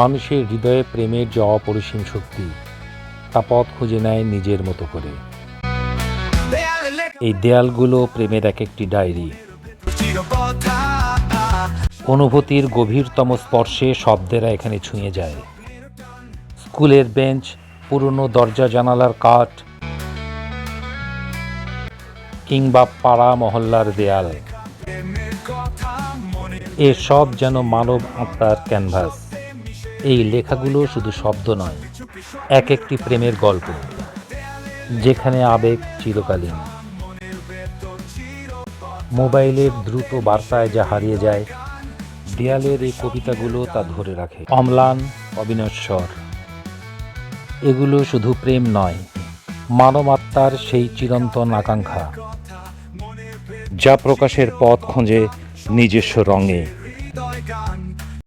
মানুষের হৃদয়ে প্রেমের যে অপরিসীম শক্তি, তা পথ খুঁজে নেয় নিজের মতো করে। এই দেয়ালগুলো প্রেমের এক একটি ডায়েরি। অনুভূতির গভীরতম স্পর্শে শব্দেরা এখানে ছুঁয়ে যায়। স্কুলের বেঞ্চ, পুরনো দরজা জানালার কাঠ, কিংবা পাড়া মহল্লার দেয়াল। এ সব যেন মানব আত্মার ক্যানভাস। এই লেখাগুলো শুধু শব্দ নয়, এক একটি প্রেমের গল্প, যেখানে আবেগ চিরকালীন। মোবাইলের দ্রুত বার্তায় যা হারিয়ে যায়, দেয়ালের এই কবিতাগুলো তা ধরে রাখে। অম্লান, অবিনশ্বর, এগুলো শুধু প্রেম নয়, মানবাত্মার সেই চিরন্তন আকাঙ্ক্ষা, যা প্রকাশের পথ খোঁজে নিজস্ব রঙে।